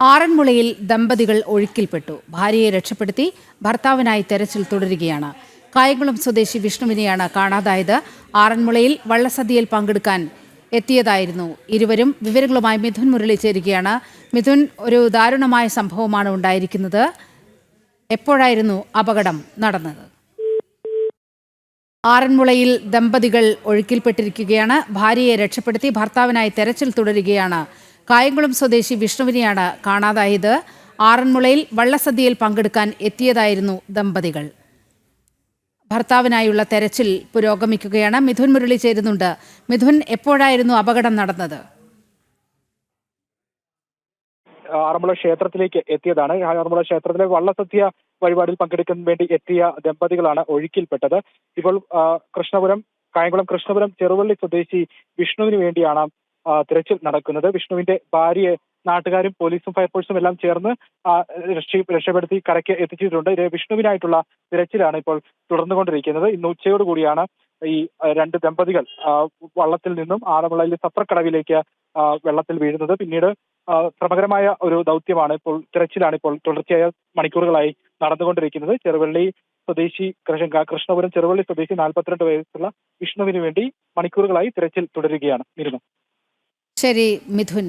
ആറന്മുളയിൽ ദമ്പതികൾ ഒഴുക്കിൽപ്പെട്ടു. ഭാര്യയെ രക്ഷപ്പെടുത്തി ഭർത്താവിനായി തെരച്ചിൽ തുടരുകയാണ്. കായംകുളം സ്വദേശി വിഷ്ണുവിനെയാണ് കാണാതായത്. ആറന്മുളയിൽ വള്ളസദ്യയിൽ പങ്കെടുക്കാൻ എത്തിയതായിരുന്നു. ഇരുവരും വിവരങ്ങളുമായി മിഥുൻ മുരളി ചേരുകയാണ്. മിഥുൻ ഒരു ദാരുണമായ സംഭവമാണ് ഉണ്ടായിരിക്കുന്നത്. എപ്പോഴായിരുന്നു അപകടം നടന്നത്? ആറന്മുളയിൽ ദമ്പതികൾ ഒഴുക്കിൽപ്പെട്ടിരിക്കുകയാണ്. ഭാര്യയെ രക്ഷപ്പെടുത്തി ഭർത്താവിനായി തെരച്ചിൽ തുടരുകയാണ് കായംകുളം സ്വദേശി വിഷ്ണുവിനെയാണ് കാണാതായത്. ആറന്മുളയിൽ വള്ളസദ്യയിൽ പങ്കെടുക്കാൻ എത്തിയതായിരുന്നു ദമ്പതികൾ. ഭർത്താവിനായുള്ള തെരച്ചിൽ പുരോഗമിക്കുകയാണ്. മിഥുൻ മുരളി ചേരുന്നുണ്ട്. മിഥുൻ എപ്പോഴായിരുന്നു അപകടം നടന്നത്? ആറന്മുള ക്ഷേത്രത്തിലേക്ക് എത്തിയതാണ്. ആറന്മുള ക്ഷേത്രത്തിലെ വള്ളസദ്യ വഴിപാടിൽ പങ്കെടുക്കാൻ വേണ്ടി എത്തിയ ദമ്പതികളാണ് ഒഴുക്കിൽപ്പെട്ടത്. ഇപ്പോൾ കൃഷ്ണപുരം കായംകുളം കൃഷ്ണപുരം ചെറുവള്ളി സ്വദേശി വിഷ്ണുവിന് വേണ്ടിയാണ് തിരച്ചിൽ നടക്കുന്നത്. വിഷ്ണുവിന്റെ ഭാര്യയെ നാട്ടുകാരും പോലീസും ഫയർഫോഴ്സും എല്ലാം ചേർന്ന് രക്ഷപ്പെടുത്തി കരയ്ക്ക് എത്തിച്ചിട്ടുണ്ട്. വിഷ്ണുവിനായിട്ടുള്ള തിരച്ചിലാണ് ഇപ്പോൾ തുടർന്നുകൊണ്ടിരിക്കുന്നത്. ഇന്ന് ഉച്ചയോടുകൂടിയാണ് ഈ രണ്ട് ദമ്പതികൾ വള്ളത്തിൽ നിന്നും ആറന്മുളയിലെ സത്രക്കടവിലേക്ക് വെള്ളത്തിൽ വീഴുന്നത്. പിന്നീട് ശ്രമകരമായ ഒരു ദൗത്യമാണ് ഇപ്പോൾ തിരച്ചിലാണ് ഇപ്പോൾ തുടർച്ചയായ മണിക്കൂറുകളായി നടന്നുകൊണ്ടിരിക്കുന്നത്. ചെറുവള്ളി സ്വദേശി കൃഷ്ണ കൃഷ്ണപുരം ചെറുവള്ളി സ്വദേശി നാൽപ്പത്തിരണ്ട് വയസ്സുള്ള വിഷ്ണുവിന് വേണ്ടി മണിക്കൂറുകളായി തിരച്ചിൽ തുടരുകയാണ്. ഇരുന്നു. ശരി മിഥുൻ.